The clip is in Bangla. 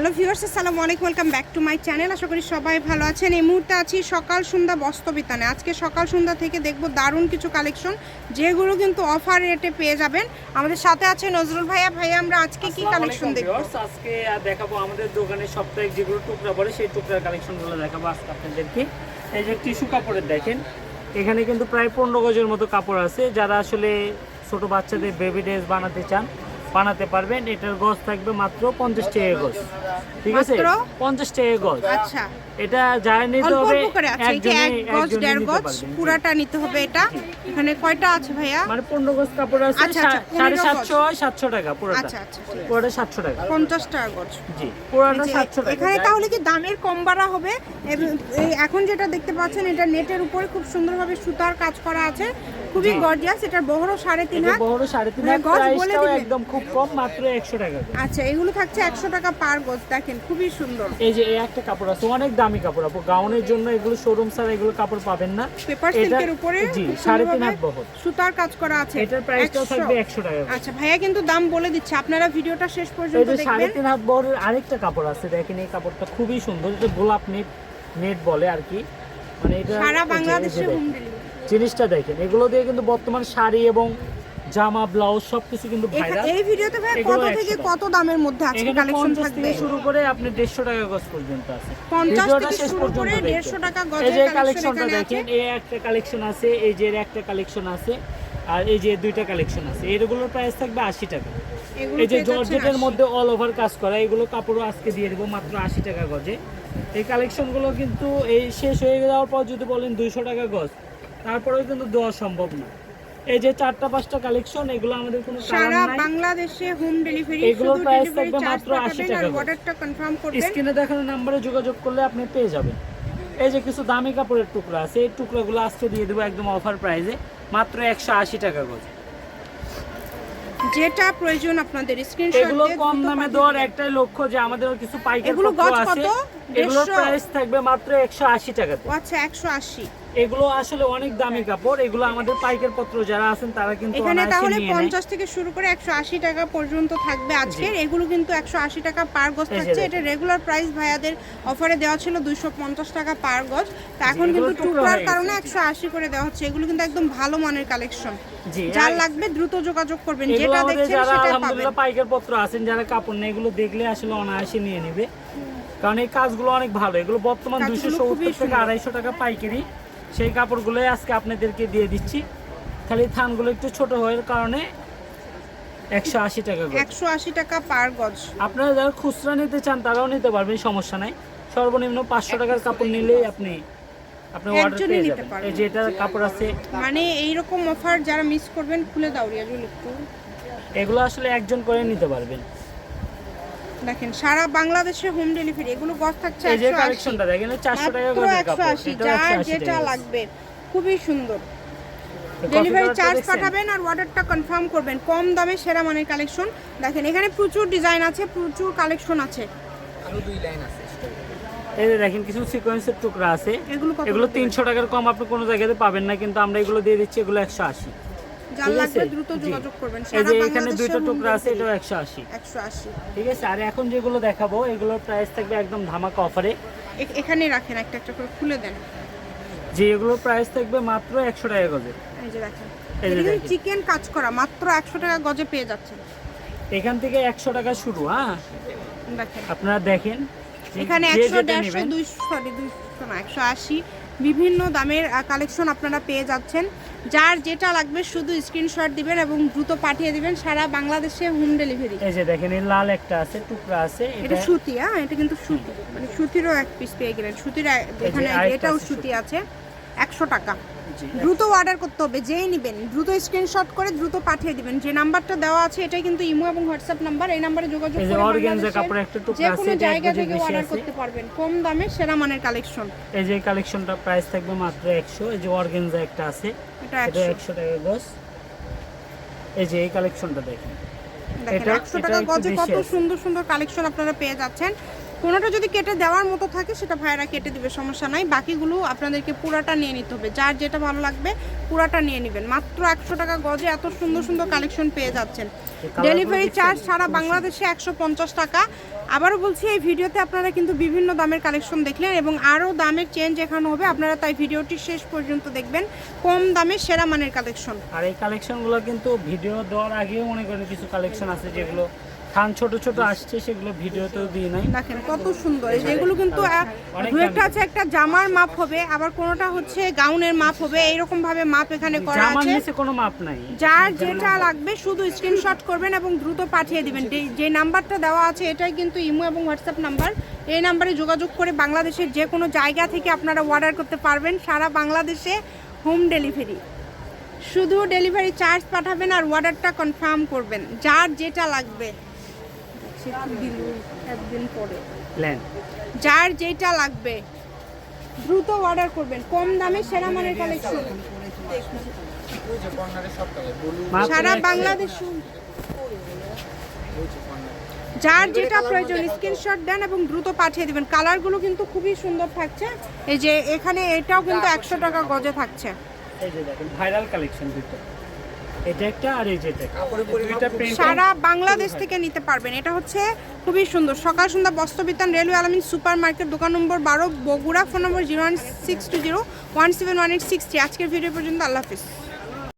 হ্যালো ভিউয়ার্স আসসালামু আলাইকুম welcome back to my channel. আশা করি সবাই ভালো আছেন। এই মুহূর্তে আছি সকাল সন্ধ্যা বস্তবিতানে আজকে সকাল সন্ধ্যা থেকে দেখব দারুণ কিছু কালেকশন যেগুলো কিন্তু অফার রেটে পেয়ে যাবেন। আমাদের সাথে আছে নজরুল ভাইয়া। ভাইয়া আমরা আজকে কি কালেকশন দেখব? আজকে আর দেখাবো আমাদের দোকানে সাপ্তাহিক যেগুলো টুকরা পড়ে সেই টুকরার কালেকশনগুলো দেখাবো আজকে আপনাদেরকে। এই যে টিস্যু কাপড়ের দেখেন এখানে কিন্তু প্রায় পনেরো গজের মতো কাপড় আছে। যারা আসলে ছোট বাচ্চাদের বেবি ড্রেস বানাতে চান বানাতে পারবেন। এটার গজ থাকবে মাত্র পঞ্চাশ টাকা গজ ঠিক আছে? পঞ্চাশ টাকা গজ আচ্ছা। এটা যারা নিতে হবে এক গজ দেড় গজ পুরাটা নিতে হবে এটা। এখানে কয়টা আছে ভাইয়া? মানে পনেরো গজ কাপড় আছে আচ্ছা, আচ্ছা, সাড়ে 15 গজ। সাতশো সাতশো টাকা পুরোটা। আচ্ছা। পুরোটা সাতশো টাকা। পঞ্চাশ টাকা গজ জি পুরোটা সাতশো টাকা। এখানে তাহলে কি দামের কম বাড়া হবে? এখন যেটা দেখতে পাচ্ছেন এটা নেটের উপরে খুব সুন্দরভাবে সুতার কাজ করা আছে। খুবই। গর্জিয়াস এটার বহরও সাড়ে তিন এটা হাত। বহরও সাড়ে তিন মানে হাত প্রাইসটাও একদম খুব কম মাত্র একশো টাকা আচ্ছা এগুলো থাকছে একশো টাকা পার গজ দেখেন খুবই সুন্দর। এই যে এই একটা কাপড় আছে অনেক দামি কাপড় আপু। গাউনের জন্য এগুলো শোরুম ছাড়া এগুলো কাপড় পাবেন না। পেপার এটা- সিল্কের উপরে জি সাড়ে তিন হাত বহর। সুতার কাজ করা আছে। এটার প্রাইসটাও থাকবে একশো টাকা আচ্ছা ভাইয়া কিন্তু দাম বলে দিচ্ছে। আপনারা ভিডিওটা শেষ পর্যন্ত যে সাড়ে তিন হাত বহরের আরেকটা কাপড় আছে দেখেন এই কাপড়টা খুবই সুন্দর। এটা গোলাপ নেট নেট বলে আর কি। মানে এটা সারা বাংলাদেশে হোম ডেলিভারি জিনিসটা দেখেন এগুলো দিয়ে কিন্তু বর্তমান শাড়ি এবং জামা ব্লাউজ সবকিছু কিন্তু ভাইরাল এই ভিডিওতে ভাই কত থেকে কত দামের মধ্যে আজকে কালেকশন থাকবে? শুরু করে আপনি দেড়শো টাকা গজ পর্যন্ত আছে। পঞ্চাশ ভিডিওটা থেকে শেষ পর্যন্ত করে দেখবেন। দেড়শো টাকা এই যে কালেকশনটা দেখেন এই একটা কালেকশন আছে এই যে একটা কালেকশন আছে আর এই যে দুইটা কালেকশন আছে। এগুলোর প্রাইস থাকবে আশি টাকা। এই যে জর্জেটের মধ্যে অল ওভার কাজ করা এগুলো কাপড়ও আজকে দিয়ে দেবো মাত্র আশি টাকা গজে। এই কালেকশনগুলো কিন্তু এই শেষ হয়ে যাওয়ার পর যদি বলেন দুইশো টাকা গজ। তারপরেও কিন্তু দেওয়া সম্ভব না। এই যে চারটা পাঁচটা কালেকশন এগুলো আমাদের কোনো সারা বাংলাদেশে হোম ডেলিভারি price ডেলিভারি থাকবে মাত্র 80 টাকা করে। অর্ডারটা কনফার্ম করবেন। স্ক্রিনে দেখানো নাম্বারে যোগাযোগ করলে আপনি পেয়ে যাবেন। এই যে কিছু দামি কাপড়ের টুকরা আছে এই টুকরাগুলো আজকে দিয়ে দেবো একদম অফার প্রাইসে মাত্র একশো আশি টাকা গজ যেটা প্রয়োজন আপনাদের স্ক্রিনশট এগুলো কম দামে দেওয়ার একটাই লক্ষ্য যে আমাদের কিছু পাইকারি এগুলো গজ আছে কত? এগুলোর 150? প্রাইস থাকবে মাত্র একশো আশি টাকাতে ও আচ্ছা একশো আশি। এগুলো আসলে অনেক দামি কাপড় এগুলো আমাদের পাইকার পত্র যারা আছেন তারা কিন্তু এখানে তাহলে নিয়ে নেয়। পঞ্চাশ থেকে শুরু করে একশো আশি টাকা পর্যন্ত থাকবে আজকের। এগুলো কিন্তু একশো আশি টাকা পার গজ থাকছে। এটা রেগুলার প্রাইস ভাইয়াদের অফারে দেওয়া ছিল দুইশো পঞ্চাশ টাকা পার গজ। তা এখন কিন্তু টুকরার কারণে গেছে। একশো আশি করে দেওয়া হচ্ছে। এগুলো কিন্তু একদম ভালো মানের কালেকশন যার লাগবে দ্রুত যোগাযোগ করবেন। যেটা দেখছেন সেটা পাবেন। পাইকার পত্র আছেন যারা কাপড় নেই এগুলো দেখলে আসলে অনায়াসে নিয়ে নেবে। কারণ এই কাজগুলো অনেক ভালো। এগুলো বর্তমান খুবই সত্তর থেকে। আড়াইশো টাকা পাইকারি। সেই কাপড়গুলোই আজকে আপনাদেরকে দিয়ে দিচ্ছি। খালি থানগুলো একটু ছোট হওয়ার কারণে একশো আশি টাকা একশো আশি টাকা পার গজ। আপনারা যারা খুচরা নিতে চান তারাও নিতে পারবেন সমস্যা নাই। সর্বনিম্ন পাঁচশো টাকার কাপড় নিলেই আপনি আপনি অর্ডার একজনই পেয়ে নিতে যাবেন। পারবেন। এই যে এটা কাপড় আছে। মানে এইরকম অফার যারা মিস করবেন খুলে দাও রিয়াজুল একটু। এগুলো আসলে একজন করে নিতে পারবেন। দেখেন সারা বাংলাদেশে হোম ডেলিভারি এগুলো গজ থাকছে এই যে কালেকশনটা দেখেন চারশো টাকা মাত্র করে কাপড়। 180 যেটা লাগবে খুবই সুন্দর। Delivery charge? পাঠাবেন আর অর্ডারটা কনফার্ম করবেন। কম দামে সেরা মানের কালেকশন দেখেন এখানে প্রচুর ডিজাইন আছে প্রচুর কালেকশন আছে। এই যে দেখেন কিছু সিকোয়েন্সের টুকরা আছে। এগুলো কত এগুলো করে? তিনশো টাকার কম আপনি কোনো জায়গাতে পাবেন না কিন্তু আমরা এগুলো দিয়ে দিচ্ছি এগুলো একশো আশি। যার লাগবে দ্রুত যোগাযোগ করবেন। এই যে এখানে দুইটা টুকরা আছে এটাও একশো আশি। একশো আশি। ঠিক আছে? আর এখন যেগুলো দেখাবো এগুলোর প্রাইস থাকবে একদম ধামাকা অফারে এখানে রাখেন একটা একটা করে খুলে দেন। যে এগুলোর প্রাইস থাকবে মাত্র একশো টাকা গজে। এই যে দেখেন। এই চিকেন কাজ করা মাত্র একশো টাকা গজে পেয়ে যাচ্ছেন। এখান থেকে একশো টাকা শুরু হ্যাঁ? দেখেন। আপনারা দেখেন। এখানে যে একশো যেটা দেড়শো নেবেন। দুইশো সরি দুইশো না একশো আশি। বিভিন্ন দামের কালেকশন আপনারা পেয়ে যাচ্ছেন। যার যেটা লাগবে শুধু স্ক্রিনশট দিবেন এবং দ্রুত পাঠিয়ে দিবেন সারা বাংলাদেশে হোম ডেলিভারি এই যে দেখেন এই লাল একটা আছে টুকরা আছে এটা সুতি হ্যাঁ এটা কিন্তু সুতি। মানে সুতিরও এক পিস পেয়ে গেলেন। সুতির এখানে এটাও সুতি। আছে। একশো টাকা। দ্রুত অর্ডার করতে হবে যেই নেবেন। দ্রুত স্ক্রিনশট করে দ্রুত পাঠিয়ে দিবেন। যে নাম্বারটা দেওয়া আছে এটাই কিন্তু ইমো এবং হোয়াটসঅ্যাপ নাম্বার এই নাম্বারে যোগাযোগ যে করে অর্গানজা কাপড়ের একটা টুকরা যে আছে কোনো জায়গা থেকে অর্ডার করতে পারবেন। কম দামে সেরা মানের কালেকশন এই যে কালেকশনটা প্রাইস থাকবে মাত্র একশো এই যে অর্গেনজা একটা আছে এটা এটা একশো। একশো টাকা গজ। এই যে এই কালেকশনটা দেখেন। এটা- একশো এটা টাকা গজে কত সুন্দর সুন্দর কালেকশন আপনারা পেয়ে যাচ্ছেন। কোনোটা যদি কেটে দেওয়ার মতো থাকে সেটা ভাইয়েরা কেটে দিবে সমস্যা নাই। বাকিগুলো আপনাদেরকে পুরাটা নিয়ে নিতে হবে। যার যেটা ভালো লাগবে পুরাটা নিয়ে নেবেন। মাত্র একশো টাকা গজে এত সুন্দর সুন্দর কালেকশন পেয়ে যাচ্ছেন। ডেলিভারি চার্জ সারা বাংলাদেশে একশো পঞ্চাশ টাকা। আবারও বলছি এই ভিডিওতে আপনারা কিন্তু বিভিন্ন দামের কালেকশন দেখলেন এবং আরও দামের চেঞ্জ এখানে হবে। আপনারা তাই ভিডিওটি শেষ পর্যন্ত দেখবেন। কম দামে সেরা মানের কালেকশন আর এই কালেকশনগুলো কিন্তু ভিডিও দেওয়ার আগেও মনে করেন কিছু কালেকশন আছে যেগুলো থান ছোট ছোট আসছে সেগুলো ভিডিওতেও দিয়ে নাই। দেখেন কত সুন্দর। এগুলো কিন্তু একটা আছে একটা জামার মাপ হবে আবার কোনোটা হচ্ছে গাউনের মাপ হবে এইরকম ভাবে মাপ এখানে করা জামার নিচে কোনো মাপ নাই। যার যেটা লাগবে শুধু স্ক্রিনশট করবেন এবং দ্রুত পাঠিয়ে দিবেন। যে- নাম্বারটা দেওয়া আছে এটাই কিন্তু ইমো এবং হোয়াটসঅ্যাপ নাম্বার। এই নাম্বারে যোগাযোগ করে বাংলাদেশের যে কোনো জায়গা থেকে আপনারা অর্ডার করতে পারবেন। সারা বাংলাদেশে হোম ডেলিভারি শুধু ডেলিভারি চার্জ পাঠাবেন আর অর্ডারটা কনফার্ম করবেন। যার যেটা লাগবে। দিল একদিন পরে। প্ল্যান যার যেটা লাগবে দ্রুত অর্ডার করবেন। কম দামে সেরা মানের কালেকশন সারা বাংলাদেশ। যার যেটা প্রয়োজন স্ক্রিনশট দেন এবং দ্রুত পাঠিয়ে দিবেন। কালারগুলো কিন্তু খুবই সুন্দর থাকছে। এই যে এখানে এটাও কিন্তু একশো টাকা গজে থাকছে। এই যে দেখেন ভাইরাল কালেকশন দুটো। এটা একটা আর এই যেটা সারা বাংলাদেশ থেকে নিতে পারবেন। এটা হচ্ছে খুবই সুন্দর। Sokal Sondhya Bostrobitan railway Alamin super market দোকান নম্বর বারো বগুড়া ফোন নম্বর zero one six two zero one seven one eight six three. আজকের ভিডিও পর্যন্ত আল্লাহ হাফিজ।